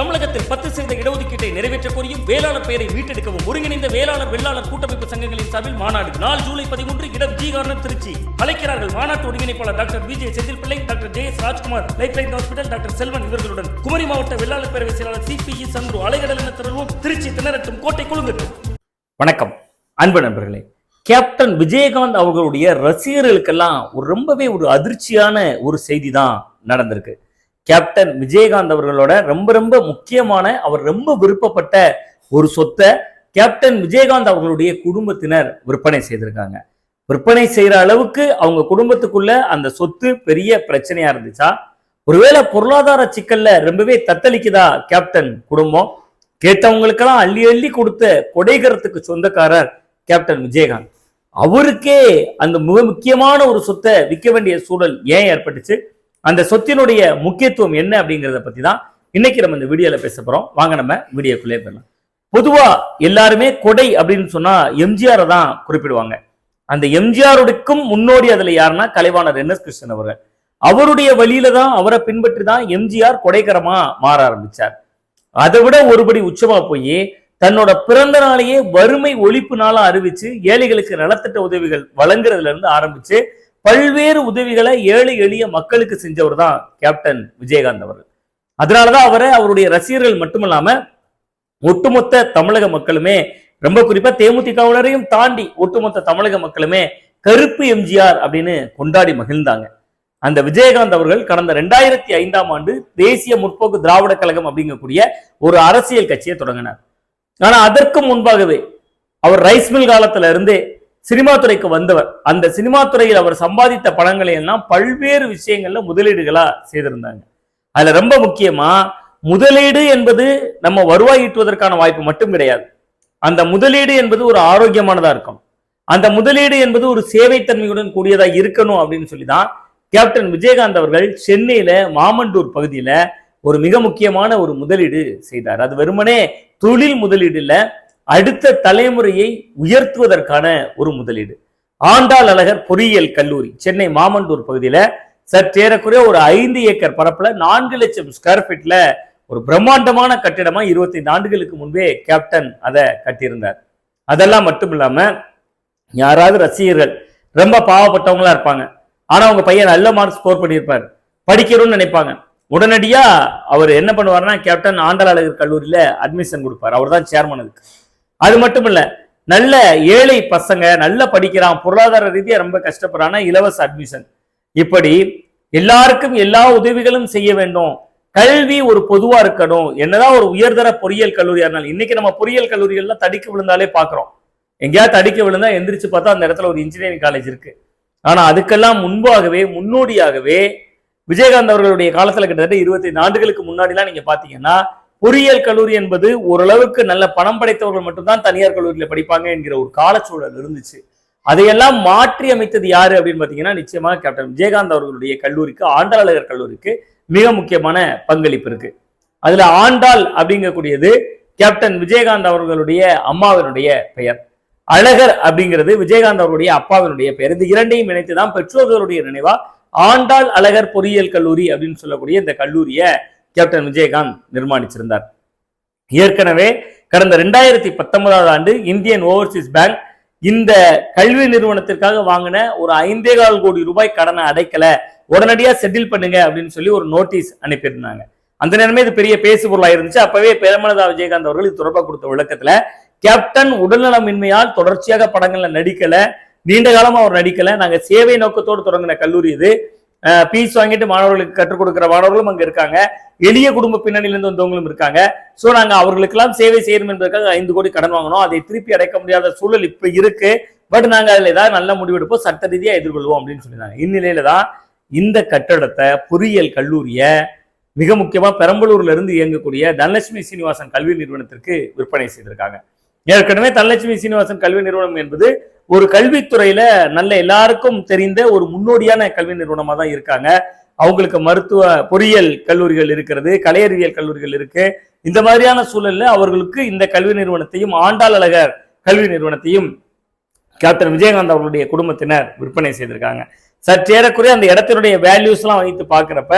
தமிழகத்தில் பத்து சதவீத இடஒதுக்கீட்டை நிறைவேற்ற கோரியும் வேளாளர் பெயரை மீட்டெடுக்கவும் ஒருங்கிணைந்த வேளாளர் வெள்ளாளர் கூட்டமைப்பு சங்கங்களின் சார்பில் மாநாடு நாள் ஜூலை பதிமூன்று இடம் ஜி கார்னர் திருச்சி. அழைக்கிறார்கள் மாநாட்டு ஒருங்கிணைப்பாளர் doctor Vijay Senthil Pillai doctor J S Rajkumar life line hospital doctor Selvan இவர்களுடன் குமரி மாவட்ட வெள்ளாளர் பேரவை செயலாளர் சிபிஇ சந்துரு அலைகடல் என திரள்வோம் திருச்சி திணறட்டும் கோட்டை குழுங்கட்டும் வணக்கம். அன்பு நண்பர்களே கேப்டன் விஜயகாந்த் அவர்களுடைய ரசிகர்களுக்கெல்லாம் ஒரு ரொம்பவே ஒரு அதிர்ச்சியான ஒரு செய்தி தான் நடந்திருக்கு. கேப்டன் விஜயகாந்த் அவர்களோட ரொம்ப ரொம்ப முக்கியமான அவர் ரொம்ப விருப்பப்பட்ட ஒரு சொத்தை கேப்டன் விஜயகாந்த் அவர்களுடைய குடும்பத்தினர் விற்பனை செய்திருக்காங்க. விற்பனை செய்யற அளவுக்கு அவங்க குடும்பத்துக்குள்ள அந்த சொத்து பெரிய பிரச்சனையா இருந்துச்சா? ஒருவேளை பொருளாதார சிக்கல்ல ரொம்பவே தத்தளிக்குதா கேப்டன் குடும்பம்? கேட்டவங்களுக்கெல்லாம் அள்ளி அள்ளி கொடுத்த கொடைகரத்துக்கு சொந்தக்காரர் கேப்டன் விஜயகாந்த். அவருக்கே அந்த மிக முக்கியமான ஒரு சொத்தை விற்க வேண்டிய சூழல் ஏன் ஏற்பட்டுச்சு? அந்த சொத்தினுடைய முக்கியத்துவம் என்ன அப்படிங்கிறத பத்தி தான் இன்னைக்கு நம்ம இந்த வீடியோல பேச போறோம். வாங்க நம்ம வீடியோக்குள்ளே போயிடலாம். பொதுவா எல்லாருமே கொடை அப்படின்னு சொன்னா எம்ஜிஆரை தான் குறிப்பிடுவாங்க. அந்த எம்ஜிஆருக்கும் முன்னோடி அதுல யாருன்னா கலைவாணர் என் எஸ் கிருஷ்ணன் அவர்கள். அவருடைய வழியில தான் அவரை பின்பற்றி தான் எம்ஜிஆர் கொடைக்கரமா மாற ஆரம்பிச்சார். அதை விட ஒருபடி உச்சமா போய் தன்னோட பிறந்த நாளையே வறுமை ஒழிப்பு நாளா அறிவிச்சு ஏழைகளுக்கு நலத்திட்ட உதவிகள் வழங்குறதுல இருந்து ஆரம்பிச்சு பல்வேறு உதவிகளை ஏழை எளிய மக்களுக்கு செஞ்சவர் தான் கேப்டன் விஜயகாந்த் அவர்கள். அதனாலதான் அவரை அவருடைய ரசிகர்கள் மட்டுமல்லாம ஒட்டுமொத்த தமிழக மக்களுமே ரொம்ப குறிப்பா தேமுதிகவினரையும் தாண்டி ஒட்டுமொத்த தமிழக மக்களுமே கருப்பு எம்ஜிஆர் அப்படின்னு கொண்டாடி மகிழ்ந்தாங்க. அந்த விஜயகாந்த் அவர்கள் கடந்த ரெண்டாயிரத்தி ஐந்தாம் ஆண்டு தேசிய முற்போக்கு திராவிட கழகம் அப்படிங்கக்கூடிய ஒரு அரசியல் கட்சியை தொடங்கினார். ஆனா அதற்கு முன்பாகவே அவர் ரைஸ் மில் காலத்துல இருந்தே சினிமா துறைக்கு வந்தவர். அந்த சினிமா துறையில் அவர் சம்பாதித்த பணங்களை எல்லாம் பல்வேறு விஷயங்கள்ல முதலீடுகளா செய்திருந்தாங்க. அதுல ரொம்ப முக்கியமா முதலீடு என்பது நம்ம வருவாய் ஈட்டுவதற்கான வாய்ப்பு மட்டும் கிடையாது. அந்த முதலீடு என்பது ஒரு ஆரோக்கியமானதா இருக்கும். அந்த முதலீடு என்பது ஒரு சேவைத்தன்மையுடன் கூடியதா இருக்கணும் அப்படின்னு சொல்லிதான் கேப்டன் விஜயகாந்த் அவர்கள் சென்னையில மாமண்டூர் பகுதியில ஒரு மிக முக்கியமான ஒரு முதலீடு செய்தார். அது வெறுமனே தொழில் முதலீடு இல்லை அடுத்த தலைமுறையை உயர்த்துவதற்கான ஒரு முதலீடு. ஆண்டாள் அழகர் பொறியியல் கல்லூரி சென்னை மாமண்டூர் பகுதியில் சற்றேறக்குறைய ஒரு ஐந்து ஏக்கர் பரப்பில் நான்கு லட்சம் ஸ்கொயர் ஃபீட்ல ஒரு பிரம்மாண்டமான கட்டிடமா இருபத்தைந்து ஆண்டுகளுக்கு முன்பே கேப்டன் அதை கட்டியிருந்தார். அதெல்லாம் மட்டும் இல்லாம யாராவது ரசிகர்கள் ரொம்ப பாவப்பட்டவங்களா இருப்பாங்க. ஆனா அவங்க பையன் நல்ல மார்க் ஸ்கோர் பண்ணியிருப்பார். படிக்கணும்னு நினைப்பாங்க. உடனடியா அவர் என்ன பண்ணுவார்னா கேப்டன் ஆண்டாள் அழகர் கல்லூரியில அட்மிஷன் கொடுப்பார். அவர் தான் சேர்மன் அதுக்கு. அது மட்டும் இல்ல நல்ல ஏழை பசங்க நல்லா படிக்கிறான் பொருளாதார ரீதியா ரொம்ப கஷ்டப்படுறான் இலவச அட்மிஷன் இப்படி எல்லாருக்கும் எல்லா உதவிகளும் செய்ய வேண்டும். கல்வி ஒரு பொதுவா இருக்கணும். என்னதான் ஒரு உயர்தர பொறியியல் கல்லூரியா இருந்தாலும் இன்னைக்கு நம்ம பொறியியல் கல்லூரிகள்லாம் தடிக்க விழுந்தாலே பாக்குறோம் எங்கேயாவது தடிக்க விழுந்தா எந்திரிச்சு பார்த்தா அந்த இடத்துல ஒரு இன்ஜினியரிங் காலேஜ் இருக்கு. ஆனா அதுக்கெல்லாம் முன்பாகவே முன்னோடியாகவே விஜயகாந்த் அவர்களுடைய காலத்துல கிட்டத்தட்ட இருபத்தைந்து ஆண்டுகளுக்கு முன்னாடிலாம் நீங்க பாத்தீங்கன்னா பொறியியல் கல்லூரி என்பது ஓரளவுக்கு நல்ல பணம் படைத்தவர்கள் மட்டும்தான் தனியார் கல்லூரியில படிப்பாங்க என்கிற ஒரு காலச்சூழல் இருந்துச்சு. அதையெல்லாம் மாற்றி அமைத்தது யாரு அப்படின்னு பாத்தீங்கன்னா நிச்சயமா கேப்டன் விஜயகாந்த் அவர்களுடைய கல்லூரிக்கு ஆண்டாளர் கல்லூரிக்கு மிக முக்கியமான பங்களிப்பு இருக்கு. அதுல ஆண்டாள் அப்படிங்கக்கூடியது கேப்டன் விஜயகாந்த் அவர்களுடைய அம்மாவினுடைய பெயர். அழகர் அப்படிங்கிறது விஜயகாந்த் அவருடைய அப்பாவினுடைய பெயர். இந்த இரண்டையும் இணைத்துதான் பெற்றோர்களுடைய நினைவா ஆண்டாள் அழகர் பொறியியல் கல்லூரி அப்படின்னு சொல்லக்கூடிய இந்த கல்லூரியை கேப்டன் விஜயகாந்த் நிர்மாணிச்சிருந்தார். ஏற்கனவே கடந்த ரெண்டாயிரத்தி பத்தொன்பதாவது ஆண்டு இந்தியன் ஓவர்சீஸ் பேங்க் இந்த கல்வி நிறுவனத்திற்காக வாங்கின ஒரு ஐந்தே கால் கோடி ரூபாய் கடனை அடைக்கல. உடனடியாக செட்டில் பண்ணுங்க அப்படின்னு சொல்லி ஒரு நோட்டீஸ் அனுப்பியிருந்தாங்க. அந்த நேரமே இது பெரிய பேசுபொருளாக இருந்துச்சு. அப்பவே பெருமனதா விஜயகாந்த் அவர்கள் இது தொடர்பாக கொடுத்த விளக்கத்துல கேப்டன் உடல்நலமின்மையால் தொடர்ச்சியாக படங்கள்ல நடிக்கல. நீண்ட காலமா அவர் நடிக்கல. நாங்க சேவை நோக்கத்தோடு தொடங்கின கல்லூரி இது. பீஸ் வாங்கிட்டு மாணவர்களுக்கு கற்றுக் கொடுக்குற மாணவர்களும் அங்க இருக்காங்க. எளிய குடும்ப பின்னணியிலிருந்து வந்தவங்களும் இருக்காங்க. சோ நாங்க அவர்களுக்கெல்லாம் சேவை செய்யணும் என்பதற்காக ஐந்து கோடி கடன் வாங்கணும். அதை திருப்பி அடைக்க முடியாத சூழல் இப்ப இருக்கு. பட் நாங்க அதுல ஏதாவது நல்ல முடிவெடுப்போம் சட்ட ரீதியா எதிர்கொள்வோம் அப்படின்னு சொல்லியிருந்தாங்க. இந்நிலையில தான் இந்த கட்டடத்தை பொறியியல் கல்லூரிய மிக முக்கியமா பெரம்பலூர்ல இருந்து இயங்கக்கூடிய தனலட்சுமி சீனிவாசன் கல்வி நிறுவனத்திற்கு விற்பனை செய்திருக்காங்க. ஏற்கனவே தனலட்சுமி சீனிவாசன் கல்வி நிறுவனம் என்பது ஒரு கல்வித்துறையில நல்ல எல்லாருக்கும் தெரிந்த ஒரு முன்னோடியான கல்வி நிறுவனமா தான் இருக்காங்க. அவங்களுக்கு மருத்துவ பொறியியல் கல்லூரிகள் இருக்கிறது கலையறிவியல் கல்லூரிகள் இருக்கு. இந்த மாதிரியான சூழல்ல அவர்களுக்கு இந்த கல்வி நிறுவனத்தையும் ஆண்டாள் அழகர் கல்வி நிறுவனத்தையும் கேப்டன் விஜயகாந்த் அவர்களுடைய குடும்பத்தினர் விற்பனை செய்திருக்காங்க. சற்றேறக்குறைய அந்த இடத்தினுடைய வேல்யூஸ் எல்லாம் வைத்து பார்க்குறப்ப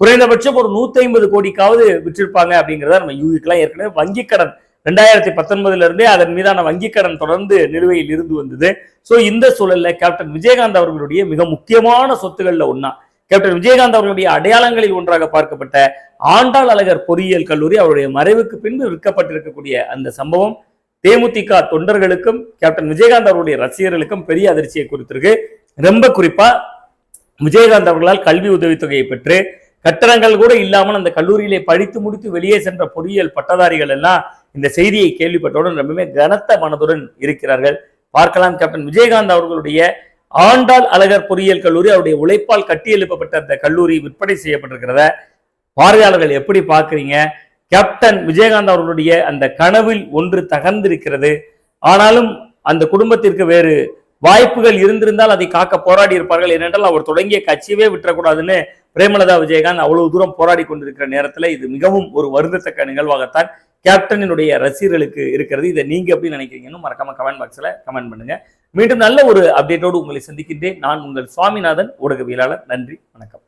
குறைந்தபட்சம் ஒரு 150 கோடிக்காவது விற்றிருப்பாங்க அப்படிங்கிறத நம்ம யூகிக்கலாம் ஏற்கனவே வங்கி கடன் ரெண்டாயிரத்தி பத்தொன்பதுல இருந்தே அதன் மீதான வங்கிக் கடன் தொடர்ந்து நிலுவையில் இருந்து வந்தது. ஸோ இந்த சூழல்ல கேப்டன் விஜயகாந்த் அவர்களுடைய மிக முக்கியமான சொத்துக்கள்ல ஒண்ணா. கேப்டன் விஜயகாந்த் அவர்களுடைய அடையாளங்களில் ஒன்றாக பார்க்கப்பட்ட ஆண்டாள் அழகர் பொறியியல் கல்லூரி அவருடைய மறைவுக்கு பின்பு விற்கப்பட்டிருக்கக்கூடிய அந்த சம்பவம் தேமுதிக தொண்டர்களுக்கும் கேப்டன் விஜயகாந்த் அவருடைய ரசிகர்களுக்கும் பெரிய அதிர்ச்சியை கொடுத்திருக்கு. ரொம்ப குறிப்பா விஜயகாந்த் அவர்களால் கல்வி உதவித்தொகையை பெற்று கட்டணங்கள் கூட இல்லாமல் அந்த கல்லூரியிலே படித்து முடித்து வெளியே சென்ற பொறியியல் பட்டதாரிகள் எல்லாம் இந்த செய்தியை கேள்விப்பட்டவுடன் ரொம்பவே கனத்த மனதுடன் இருக்கிறார்கள். பார்க்கலாம் கேப்டன் விஜயகாந்த் அவர்களுடைய ஆண்டாள் அழகர் பொறியியல் கல்லூரி அவருடைய உழைப்பால் கட்டியெழுப்பப்பட்ட அந்த கல்லூரி விற்பனை செய்யப்பட்டிருக்கிறத பார்வையாளர்கள் எப்படி பார்க்கறீங்க? கேப்டன் விஜயகாந்த் அவர்களுடைய அந்த கனவில் ஒன்று தகர்ந்திருக்கிறது. ஆனாலும் அந்த குடும்பத்திற்கு வேறு வாய்ப்புகள் இருந்திருந்தால் அதை காக்க போராடி இருப்பார்கள். ஏனென்றால் அவர் தொடங்கிய கட்சியவே விட்டுறக்கூடாதுன்னு பிரேமலதா விஜயகாந்த் அவ்வளவு தூரம் போராடி கொண்டிருக்கிற நேரத்துல இது மிகவும் ஒரு வருந்தத்தக்க நிகழ்வாகத்தான் கேப்டனினுடைய ரசிகர்களுக்கு இருக்கிறது. இதை நீங்க எப்படி நினைக்கிறீங்கன்னு மறக்காம கமெண்ட் பாக்ஸ்ல கமெண்ட் பண்ணுங்க. மீண்டும் நல்ல ஒரு அப்டேட்டோடு உங்களை சந்திக்கின்றேன். நான் உங்கள் சுவாமிநாதன் ஊடகவியலாளர். நன்றி வணக்கம்.